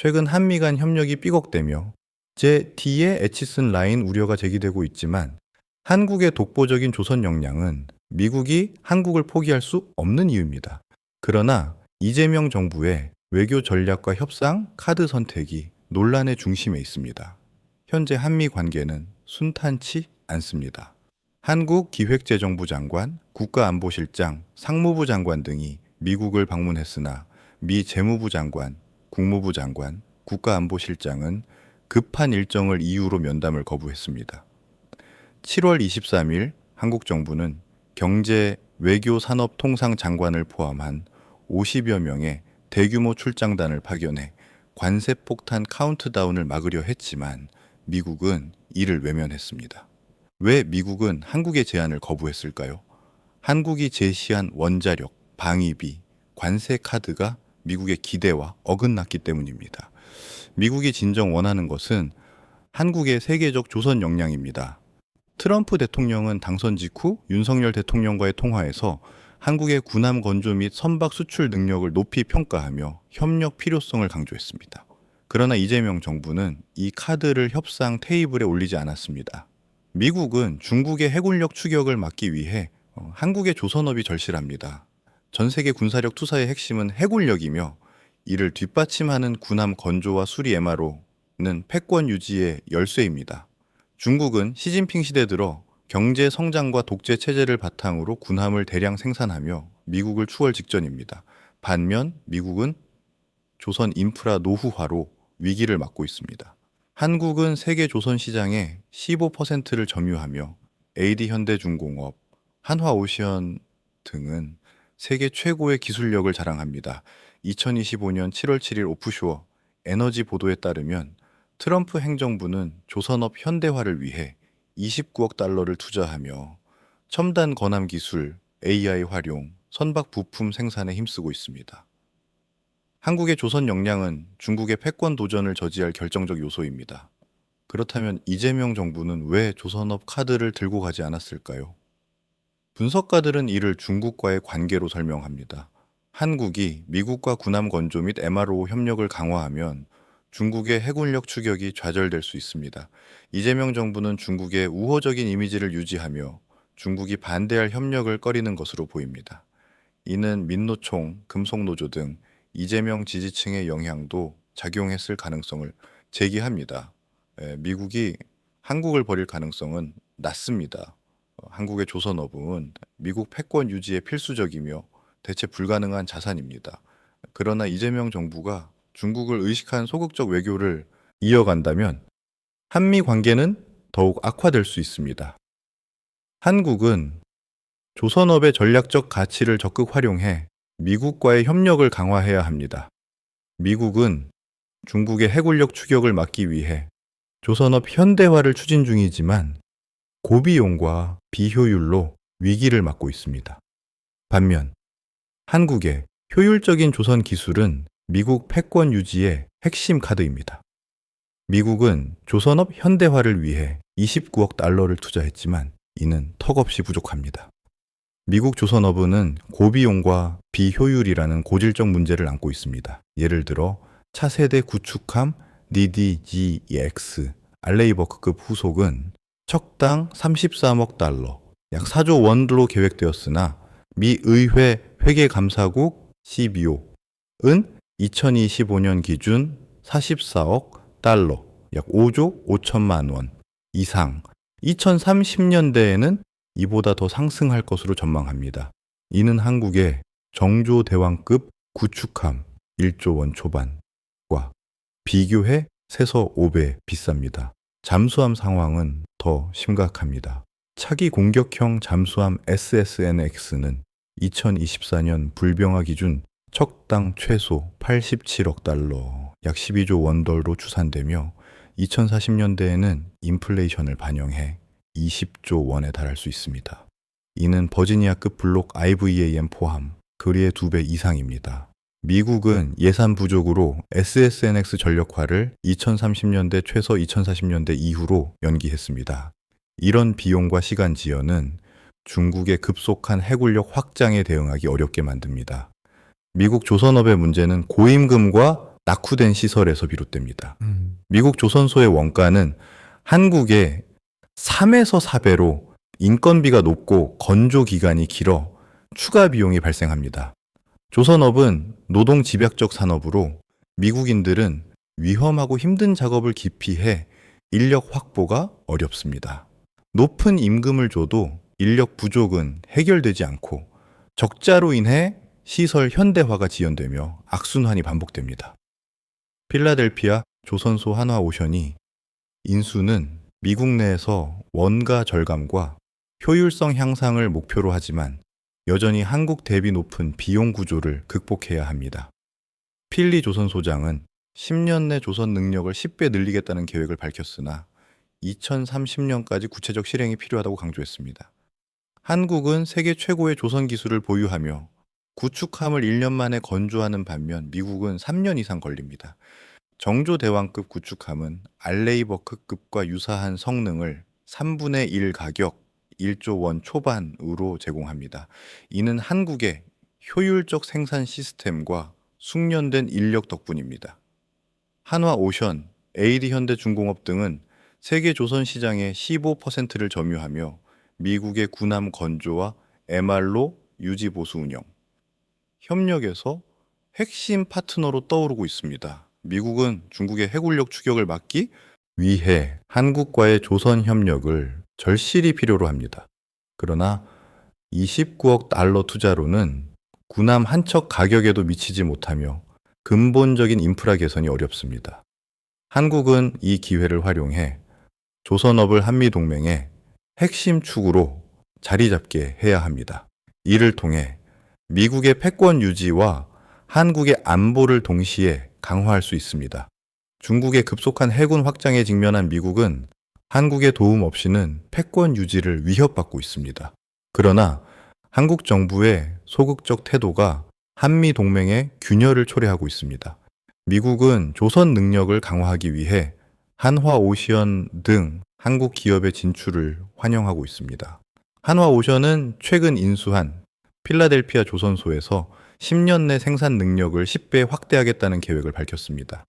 최근 한미 간 협력이 삐걱대며 제2의 에치슨 라인 우려가 제기되고 있지만 한국의 독보적인 조선 역량은 미국이 한국을 포기할 수 없는 이유입니다. 그러나 이재명 정부의 외교 전략과 협상 카드 선택이 논란의 중심에 있습니다. 현재 한미 관계는 순탄치 않습니다. 한국 기획재정부 장관, 국가안보실장, 상무부 장관 등이 미국을 방문했으나 미 재무부 장관, 국무부 장관, 국가안보실장은 급한 일정을 이유로 면담을 거부했습니다. 7월 23일 한국 정부는 경제, 외교, 산업, 통상 장관을 포함한 50여 명의 대규모 출장단을 파견해 관세 폭탄 카운트다운을 막으려 했지만 미국은 이를 외면했습니다. 왜 미국은 한국의 제안을 거부했을까요? 한국이 제시한 원자력, 방위비, 관세 카드가 미국의 기대와 어긋났기 때문입니다. 미국이 진정 원하는 것은 한국의 세계적 조선 역량입니다. 트럼프 대통령은 당선 직후 윤석열 대통령과의 통화에서 한국의 군함 건조 및 선박 수출 능력을 높이 평가하며 협력 필요성을 강조했습니다. 그러나 이재명 정부는 이 카드를 협상 테이블에 올리지 않았습니다. 미국은 중국의 해군력 추격을 막기 위해 어, 한국의 조선업이 절실합니다. 전 세계 군사력 투사의 핵심은 해군력이며 이를 뒷받침하는 군함 건조와 수리 MRO는 패권 유지의 열쇠입니다. 중국은 시진핑 시대 들어 경제 성장과 독재 체제를 바탕으로 군함을 대량 생산하며 미국을 추월 직전입니다. 반면 미국은 조선 인프라 노후화로 위기를 맞고 있습니다. 한국은 세계 조선 시장의 15%를 점유하며 AD 현대중공업, 한화오션 등은 세계 최고의 기술력을 자랑합니다. 2025년 7월 7일 오프쇼어 에너지 보도에 따르면 트럼프 행정부는 조선업 현대화를 위해 29억 달러를 투자하며 첨단 건함 기술, AI 활용, 선박 부품 생산에 힘쓰고 있습니다. 한국의 조선 역량은 중국의 패권 도전을 저지할 결정적 요소입니다. 그렇다면 이재명 정부는 왜 조선업 카드를 들고 가지 않았을까요? 분석가들은 이를 중국과의 관계로 설명합니다. 한국이 미국과 군함 건조 및 MRO 협력을 강화하면 중국의 해군력 추격이 좌절될 수 있습니다. 이재명 정부는 중국의 우호적인 이미지를 유지하며 중국이 반대할 협력을 꺼리는 것으로 보입니다. 이는 민노총, 금속노조 등 이재명 지지층의 영향도 작용했을 가능성을 제기합니다. 에, 미국이 한국을 버릴 가능성은 낮습니다. 어, 한국의 조선업은 미국 패권 유지에 필수적이며 대체 불가능한 자산입니다. 그러나 이재명 정부가 중국을 의식한 소극적 외교를 이어간다면 한미 관계는 더욱 악화될 수 있습니다. 한국은 조선업의 전략적 가치를 적극 활용해 미국과의 협력을 강화해야 합니다. 미국은 중국의 해군력 추격을 막기 위해 조선업 현대화를 추진 중이지만 고비용과 비효율로 위기를 맞고 있습니다. 반면 한국의 효율적인 조선 기술은 미국 패권 유지의 핵심 카드입니다. 미국은 조선업 현대화를 위해 29억 달러를 투자했지만 이는 턱없이 부족합니다. 미국 조선업은 고비용과 비효율이라는 고질적 문제를 안고 있습니다. 예를 들어 차세대 구축함 DDGX 알레이버크급 후속은 척당 33억 달러, 약 4조 원으로 계획되었으나 미 의회 회계감사국 CBO은 2025년 기준 44억 달러, 약 5조 5천만 원 이상, 2030년대에는 이보다 더 상승할 것으로 전망합니다. 이는 한국의 정조대왕급 구축함 1조 원 초반과 비교해 세서 5배 비쌉니다. 잠수함 상황은 더 심각합니다. 차기 공격형 잠수함 SSNX는 2024년 불병화 기준 척당 최소 87억 달러, 약 12조 원돌로 추산되며 2040년대에는 인플레이션을 반영해 20조 원에 달할 수 있습니다. 이는 버지니아급 블록 IVAM 포함 거리의 두 배 이상입니다. 미국은 예산 부족으로 SSNX 전력화를 2030년대 최소 2040년대 이후로 연기했습니다. 이런 비용과 시간 지연은 중국의 급속한 해군력 확장에 대응하기 어렵게 만듭니다. 미국 조선업의 문제는 고임금과 낙후된 시설에서 비롯됩니다. 음. 미국 조선소의 원가는 한국의 3에서 4배로 인건비가 높고 건조 기간이 길어 추가 비용이 발생합니다. 조선업은 노동 집약적 산업으로 미국인들은 위험하고 힘든 작업을 기피해 인력 확보가 어렵습니다. 높은 임금을 줘도 인력 부족은 해결되지 않고 적자로 인해 시설 현대화가 지연되며 악순환이 반복됩니다. 필라델피아 조선소 한화 오션이 인수는 미국 내에서 원가 절감과 효율성 향상을 목표로 하지만 여전히 한국 대비 높은 비용 구조를 극복해야 합니다. 필리 조선 소장은 10년 내 조선 능력을 10배 늘리겠다는 계획을 밝혔으나 2030년까지 구체적 실행이 필요하다고 강조했습니다. 한국은 세계 최고의 조선 기술을 보유하며 구축함을 1년 만에 건조하는 반면 미국은 3년 이상 걸립니다. 정조 대왕급 구축함은 알레이버크급과 유사한 성능을 3분의 1 가격 1조 원 초반으로 제공합니다. 이는 한국의 효율적 생산 시스템과 숙련된 인력 덕분입니다. 한화 오션, AD 현대중공업 등은 세계 조선 시장의 15%를 점유하며 미국의 군함 건조와 MR로 유지 보수 운영, 협력에서 핵심 파트너로 떠오르고 있습니다. 미국은 중국의 해군력 추격을 막기 위해 한국과의 조선 협력을 절실히 필요로 합니다. 그러나 29억 달러 투자로는 군함 한 척 가격에도 미치지 못하며 근본적인 인프라 개선이 어렵습니다. 한국은 이 기회를 활용해 조선업을 한미동맹의 핵심 축으로 자리 잡게 해야 합니다. 이를 통해 미국의 패권 유지와 한국의 안보를 동시에 강화할 수 있습니다. 중국의 급속한 해군 확장에 직면한 미국은 한국의 도움 없이는 패권 유지를 위협받고 있습니다. 그러나 한국 정부의 소극적 태도가 한미 동맹의 균열을 초래하고 있습니다. 미국은 조선 능력을 강화하기 위해 한화 오션 등 한국 기업의 진출을 환영하고 있습니다. 한화 오션은 최근 인수한 필라델피아 조선소에서 10년 내 생산 능력을 10배 확대하겠다는 계획을 밝혔습니다.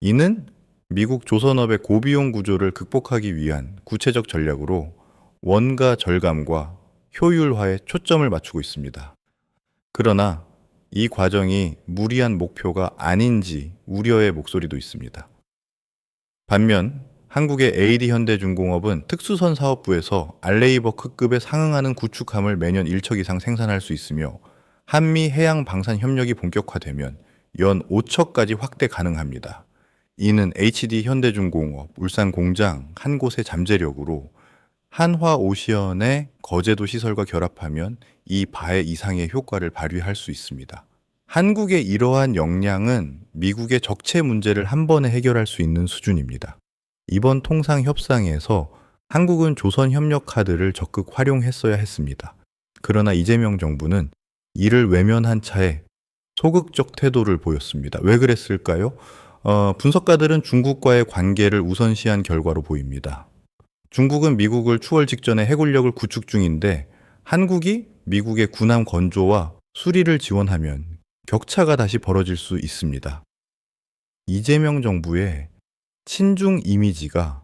이는 미국 조선업의 고비용 구조를 극복하기 위한 구체적 전략으로 원가 절감과 효율화에 초점을 맞추고 있습니다. 그러나 이 과정이 무리한 목표가 아닌지 우려의 목소리도 있습니다. 반면 한국의 AD 현대중공업은 특수선 사업부에서 알레이버크급에 상응하는 구축함을 매년 1척 이상 생산할 수 있으며 한미 해양 방산 협력이 본격화되면 연 5척까지 확대 가능합니다. 이는 HD 현대중공업 울산 공장 한 곳의 잠재력으로 한화 오시언의 거제도 시설과 결합하면 이 바의 이상의 효과를 발휘할 수 있습니다. 한국의 이러한 역량은 미국의 적체 문제를 한 번에 해결할 수 있는 수준입니다. 이번 통상 협상에서 한국은 조선 협력 카드를 적극 활용했어야 했습니다. 그러나 이재명 정부는 이를 외면한 차에 소극적 태도를 보였습니다. 왜 그랬을까요? 어, 분석가들은 중국과의 관계를 우선시한 결과로 보입니다. 중국은 미국을 추월 직전에 해군력을 구축 중인데 한국이 미국의 군함 건조와 수리를 지원하면 격차가 다시 벌어질 수 있습니다. 이재명 정부의 친중 이미지가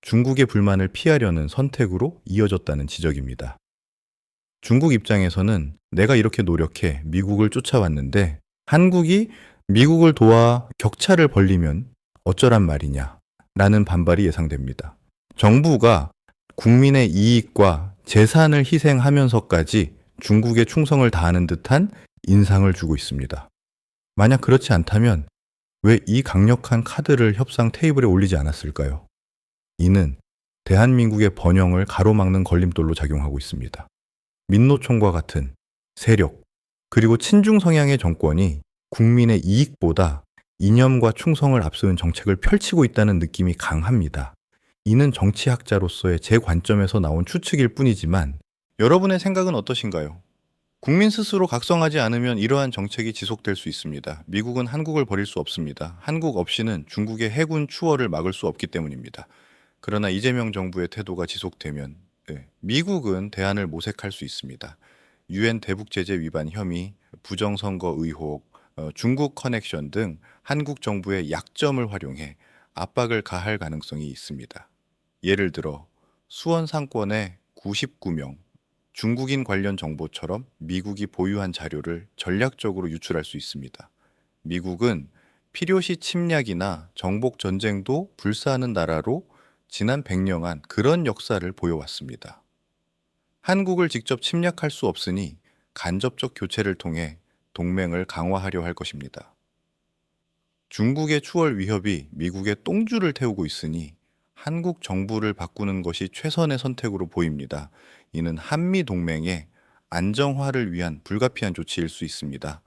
중국의 불만을 피하려는 선택으로 이어졌다는 지적입니다. 중국 입장에서는 내가 이렇게 노력해 미국을 쫓아왔는데 한국이 미국을 도와 격차를 벌리면 어쩌란 말이냐 라는 반발이 예상됩니다. 정부가 국민의 이익과 재산을 희생하면서까지 중국에 충성을 다하는 듯한 인상을 주고 있습니다. 만약 그렇지 않다면 왜 이 강력한 카드를 협상 테이블에 올리지 않았을까요? 이는 대한민국의 번영을 가로막는 걸림돌로 작용하고 있습니다. 민노총과 같은 세력, 그리고 친중 성향의 정권이 국민의 이익보다 이념과 충성을 앞세운 정책을 펼치고 있다는 느낌이 강합니다. 이는 정치학자로서의 제 관점에서 나온 추측일 뿐이지만 여러분의 생각은 어떠신가요? 국민 스스로 각성하지 않으면 이러한 정책이 지속될 수 있습니다. 미국은 한국을 버릴 수 없습니다. 한국 없이는 중국의 해군 추월을 막을 수 없기 때문입니다. 그러나 이재명 정부의 태도가 지속되면 네, 미국은 대안을 모색할 수 있습니다. 유엔 대북 제재 위반 혐의, 부정선거 의혹, 어, 중국 커넥션 등 한국 정부의 약점을 활용해 압박을 가할 가능성이 있습니다. 예를 들어 수원 상권의 99명 중국인 관련 정보처럼 미국이 보유한 자료를 전략적으로 유출할 수 있습니다. 미국은 필요시 침략이나 정복 전쟁도 불사하는 나라로 지난 100년간 그런 역사를 보여왔습니다. 한국을 직접 침략할 수 없으니 간접적 교체를 통해 동맹을 강화하려 할 것입니다. 중국의 추월 위협이 미국의 똥줄을 태우고 있으니 한국 정부를 바꾸는 것이 최선의 선택으로 보입니다. 이는 한미 동맹의 안정화를 위한 불가피한 조치일 수 있습니다.